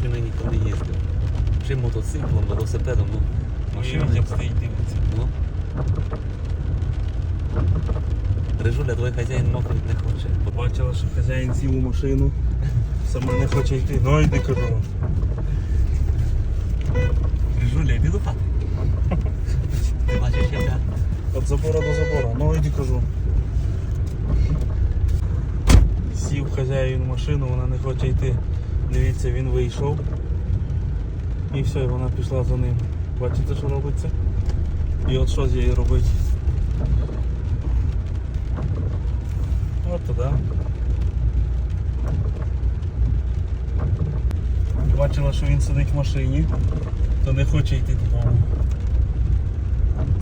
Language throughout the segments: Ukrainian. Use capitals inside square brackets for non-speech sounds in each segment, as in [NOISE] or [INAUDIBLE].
машиною ніхто не їздив. Чи мотоциклом, велосипедом, ну машина. Машина стоїть дивиться. Ну. Рижуля, твій хазяїн мокнуть не хоче. Побачила, що хазяїн сів у машину. Сама не хоче йти. Ну йди кажу. Рижуля, йди до хати. Ти бачиш, яка? Від забора до забора. Ну йди кажу. Сів хазяїн в машину, вона не хоче йти. Дивіться, він вийшов. І все, і вона пішла за ним. Бачите, що робиться? І от що з її робить? От туди. Бачила, що він сидить в машині, то не хоче йти додому.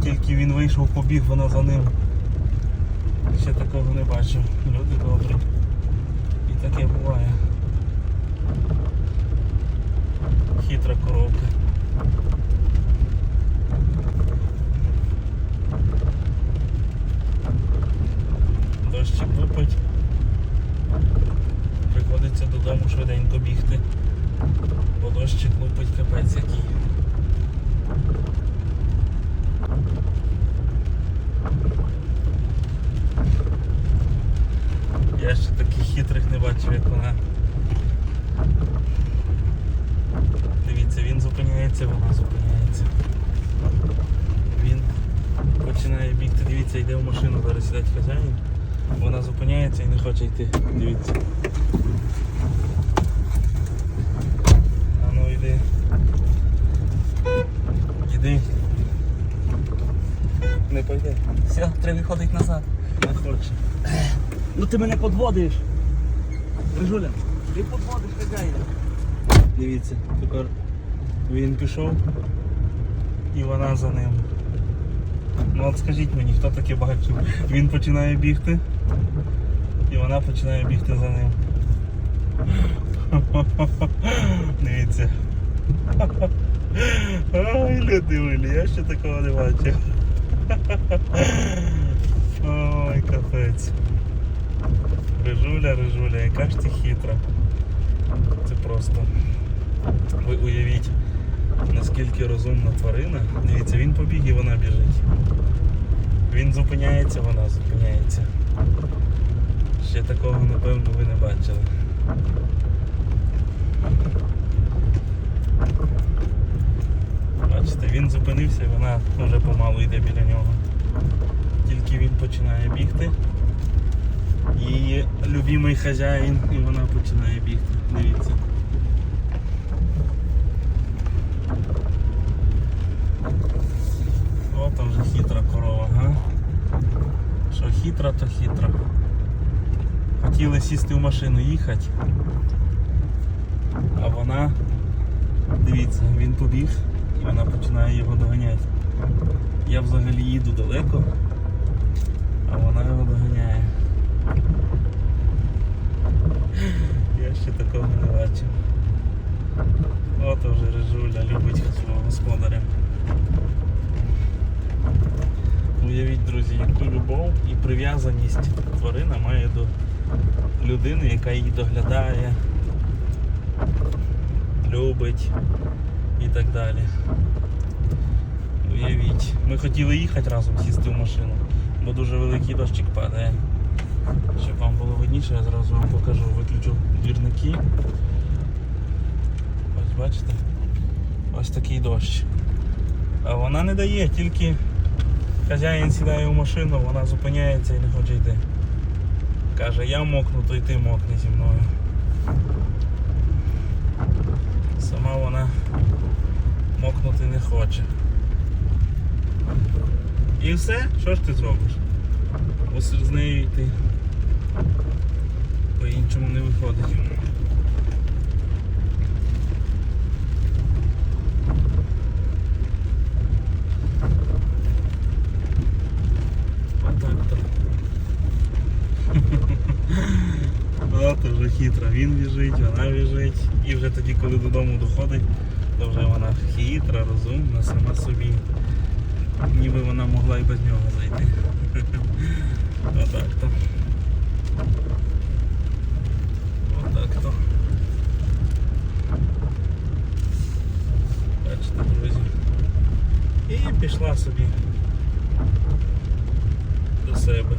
Тільки він вийшов, побіг, вона за ним. Ще такого не бачив. Люди добрі. І таке буває. Хитра коровка. Дощик лупить. Приходиться додому швиденько бігти. Бо дощик лупить капець який. Я ще таких хитрих не бачив, як вона. Дивіться, він зупиняється, вона зупиняється. Він починає бігти, дивіться, йде в машину, зараз сідать хазяїн. Вона зупиняється і не хоче йти. Дивіться. А ну йди. Іди. Не пойде. Все, треба виходити назад. Не хоче. Ну ти мене подводиш. Рижуля, ти подводиш хазяїна. Дивіться, тепер він пішов і вона за ним. Ну от скажіть мені, хто таке бачив? Він починає бігти і вона починає бігти за ним. Дивіться. Ой, люди я ще такого не бачив. Ой, капець. Рижуля, рижуля, яка ж ти хитра. Це просто. Ви уявіть, наскільки розумна тварина. Дивіться, він побіг і вона біжить. Він зупиняється, вона зупиняється. Ще такого, напевно, ви не бачили. Бачите, він зупинився і вона вже помалу йде біля нього. Тільки він починає бігти. Її любимий хазяїн і вона починає бігти. Дивіться. О, вже хитра корова, га? Що хитра, то хитра. Хотіли сісти в машину їхати. А вона, дивіться, він побіг вона починає його доганяти. Я взагалі їду далеко, а вона його доганяє. Я ще такого не бачив. От вже Рижуля любить свого господаря. Уявіть, друзі, яку любов і прив'язаність тварина має до людини, яка її доглядає, любить і так далі. Уявіть. Ми хотіли їхати разом сісти в машину, бо дуже великий дощик падає. Щоб вам було видніше, я зразу вам покажу, виключу двірники. Ось бачите? Ось такий дощ. А вона не дає, тільки хазяїн сідає в машину, вона зупиняється і не хоче йти. Каже, я мокну, то й ти мокни зі мною. Сама вона мокнути не хоче. І все, що ж ти зробиш? Ось з нею йти. По-іншому не виходить. дуже хитро. Він біжить, вона біжить. І вже тоді, коли додому доходить, то вже вона хитра, розумна, сама собі. Ніби вона могла і без нього зайти. [LAUGHS] Отак то. Отак то. Бачите, друзі. І пішла собі до себе.